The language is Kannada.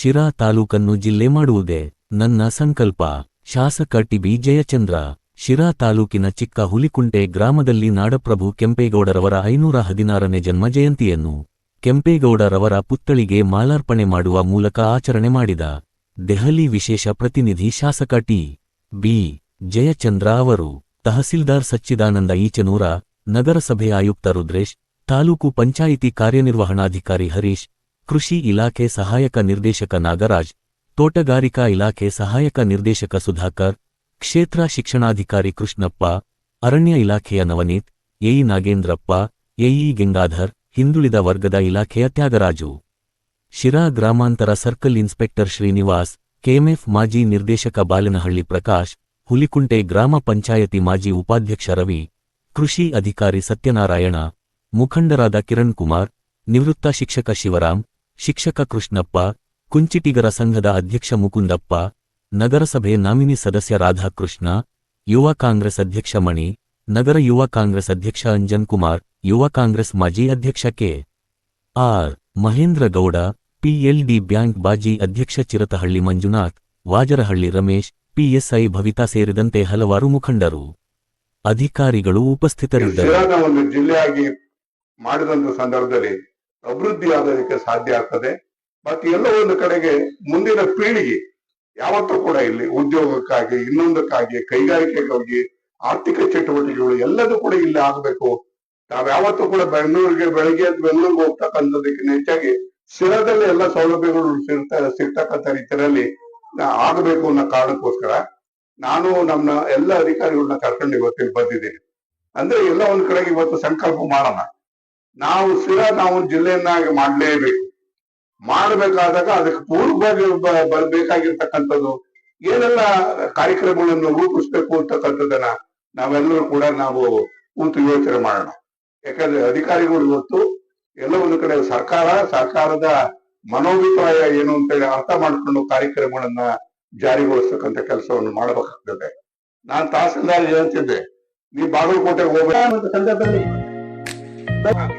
ಶಿರಾ ತಾಲೂಕನ್ನು ಜಿಲ್ಲೆ ಮಾಡುವುದೇ ನನ್ನ ಸಂಕಲ್ಪ. ಶಾಸಕ ಟಿಬಿ ಜಯಚಂದ್ರ, ಶಿರಾ ತಾಲೂಕಿನ ಚಿಕ್ಕ ಹುಲಿಕುಂಟೆ ಗ್ರಾಮದಲ್ಲಿ ನಾಡಪ್ರಭು ಕೆಂಪೇಗೌಡರವರ ಐನೂರ ಹದಿನಾರನೇ ಜನ್ಮ ಜಯಂತಿಯನ್ನು ಕೆಂಪೇಗೌಡರವರ ಪುತ್ಥಳಿಗೆ ಮಾಲಾರ್ಪಣೆ ಮಾಡುವ ಮೂಲಕ ಆಚರಣೆ ಮಾಡಿದ. ದೆಹಲಿ ವಿಶೇಷ ಪ್ರತಿನಿಧಿ ಶಾಸಕ ಟಿ ಬಿ ಜಯಚಂದ್ರ ಅವರು, ತಹಸೀಲ್ದಾರ್ ಸಚ್ಚಿದಾನಂದ ಈಚನೂರ, ನಗರಸಭೆ ಆಯುಕ್ತ ರುದ್ರೇಶ್, ತಾಲೂಕು ಪಂಚಾಯಿತಿ ಕಾರ್ಯನಿರ್ವಹಣಾಧಿಕಾರಿ ಹರೀಶ್ ಕೃಷಿ ಇಲಾಖೆ ಸಹಾಯಕ ನಿರ್ದೇಶಕ ನಾಗರಾಜ್ ತೋಟಗಾರಿಕಾ ಇಲಾಖೆ ಸಹಾಯಕ ನಿರ್ದೇಶಕ ಸುಧಾಕರ್ ಕ್ಷೇತ್ರ ಶಿಕ್ಷಣಾಧಿಕಾರಿ ಕೃಷ್ಣಪ್ಪ ಅರಣ್ಯ ಇಲಾಖೆಯ ನವನೀತ್ ಎಇ ನಾಗೇಂದ್ರಪ್ಪ ಎಇ ಗೆಂಗಾಧರ್ ಹಿಂದುಳಿದ ವರ್ಗದ ಇಲಾಖೆಯ ತ್ಯಾಗರಾಜು ಶಿರಾ ಗ್ರಾಮಾಂತರ ಸರ್ಕಲ್ ಇನ್ಸ್ಪೆಕ್ಟರ್ ಶ್ರೀನಿವಾಸ್ ಕೆಎಂಎಫ್ ಮಾಜಿ ನಿರ್ದೇಶಕ ಬಾಲನಹಳ್ಳಿ ಪ್ರಕಾಶ್ ಹುಲಿಕುಂಟೆ ಗ್ರಾಮ ಪಂಚಾಯತಿ ಮಾಜಿ ಉಪಾಧ್ಯಕ್ಷ ರವಿ ಕೃಷಿ ಅಧಿಕಾರಿ ಸತ್ಯನಾರಾಯಣ ಮುಖಂಡರಾದ ಕಿರಣ್ ಕುಮಾರ್ ನಿವೃತ್ತ ಶಿಕ್ಷಕ ಶಿವರಾಮ್ ಶಿಕ್ಷಕ ಕೃಷ್ಣಪ್ಪ, ಕುಂಚಿಟಿಗರ ಸಂಘದ ಅಧ್ಯಕ್ಷ ಮುಕುಂದಪ್ಪ ನಗರಸಭೆ ನಾಮಿನಿ ಸದಸ್ಯ ರಾಧಾಕೃಷ್ಣ, ಯುವ ಕಾಂಗ್ರೆಸ್ ಅಧ್ಯಕ್ಷ ಮಣಿ, ನಗರ ಯುವ ಕಾಂಗ್ರೆಸ್ ಅಧ್ಯಕ್ಷ ಅಂಜನ್ ಕುಮಾರ್ ಯುವ ಕಾಂಗ್ರೆಸ್ ಮಾಜಿ ಅಧ್ಯಕ್ಷ K. R. Mahendragowda PLD bank ಬಾಜಿ ಅಧ್ಯಕ್ಷ ಚಿರತಹಳ್ಳಿ ಮಂಜುನಾಥ್, ವಾಜರಹಳ್ಳಿ ರಮೇಶ್ ಪಿಎಸ್ಐ ಭವಿತಾ ಸೇರಿದಂತೆ ಹಲವಾರು ಮುಖಂಡರು. ಅಧಿಕಾರಿಗಳು ಉಪಸ್ಥಿತರಿದ್ದರು. ಜಿಲ್ಲೆಯಾಗಿ ಮಾಡಿದಂತ ಸಂದರ್ಭದಲ್ಲಿ ಅಭಿವೃದ್ಧಿ ಆಗೋದಕ್ಕೆ ಸಾಧ್ಯ ಆಗ್ತದೆ. ಮತ್ತೆ ಎಲ್ಲೋ ಒಂದು ಕಡೆಗೆ ಮುಂದಿನ ಪೀಳಿಗೆ ಯಾವತ್ತೂ ಕೂಡ ಇಲ್ಲಿ ಉದ್ಯೋಗಕ್ಕಾಗಿ, ಇನ್ನೊಂದಕ್ಕಾಗಿ, ಕೈಗಾರಿಕೆಗಾಗಿ, ಆರ್ಥಿಕ ಚಟುವಟಿಕೆಗಳು ಎಲ್ಲದೂ ಕೂಡ ಇಲ್ಲಿ ಆಗಬೇಕು. ನಾವ್ಯಾವತ್ತೂ ಕೂಡ ಬೆಂಗಳೂರಿಗೆ ಬೆಳಗ್ಗೆ ಬೆಂಗಳೂರಿಗೆ ಹೋಗ್ತಕ್ಕಂಥದಕ್ಕಿಂತ ಹೆಚ್ಚಾಗಿ ಸ್ಥಿರದಲ್ಲಿ ಎಲ್ಲ ಸೌಲಭ್ಯಗಳು ಸಿಗ್ತಾ, ಸಿಗ್ತಕ್ಕಂಥ ರೀತಿಯಲ್ಲಿ ಆಗಬೇಕು ಅನ್ನೋ ಕಾರಣಕ್ಕೋಸ್ಕರ ನಾನು ನಮ್ಮ ಎಲ್ಲ ಅಧಿಕಾರಿಗಳನ್ನ ಕರ್ಕೊಂಡು ಇವತ್ತಿಗೆ ಬಂದಿದ್ದೀನಿ. ಅಂದ್ರೆ ಎಲ್ಲ ಒಂದ್ ಕಡೆಗೆ ಇವತ್ತು ಸಂಕಲ್ಪ ಮಾಡೋಣ. ನಾವು ಸ್ಥಿರ ನಾವು ಜಿಲ್ಲೆಯನ್ನಾಗಿ ಮಾಡಲೇಬೇಕು. ಮಾಡಬೇಕಾದಾಗ ಅದಕ್ಕೆ ಪೂರ್ವವಾಗಿ ಬರಬೇಕಾಗಿರ್ತಕ್ಕಂಥದ್ದು. ಏನೆಲ್ಲ ಕಾರ್ಯಕ್ರಮಗಳನ್ನು ರೂಪಿಸ್ಬೇಕು ಅಂತಕ್ಕಂಥದ್ದನ್ನ ನಾವೆಲ್ಲರೂ ಕೂಡ ನಾವು ಕೂತು ಯೋಚನೆ ಮಾಡೋಣ. ಯಾಕಂದ್ರೆ ಅಧಿಕಾರಿಗಳು ಇವತ್ತು ಎಲ್ಲ ಒಂದು ಕಡೆ ಸರ್ಕಾರ, ಸರ್ಕಾರದ ಮನೋಭಿಪ್ರಾಯ ಏನು ಅಂತೇಳಿ ಅರ್ಥ ಮಾಡ್ಕೊಂಡು ಕಾರ್ಯಕ್ರಮಗಳನ್ನ ಜಾರಿಗೊಳಿಸ್ತಕ್ಕಂಥ ಕೆಲಸವನ್ನು ಮಾಡಬೇಕಾಗ್ತದೆ. ನಾನ್ ತಹಸೀಲ್ದಾರ್ ಹೇಳ್ತಿದ್ದೆ ನೀ ಬಾಗಲಕೋಟೆಗೆ ಹೋಗ್ಬೇಕು. ಸಂದರ್ಭದಲ್ಲಿ Ah.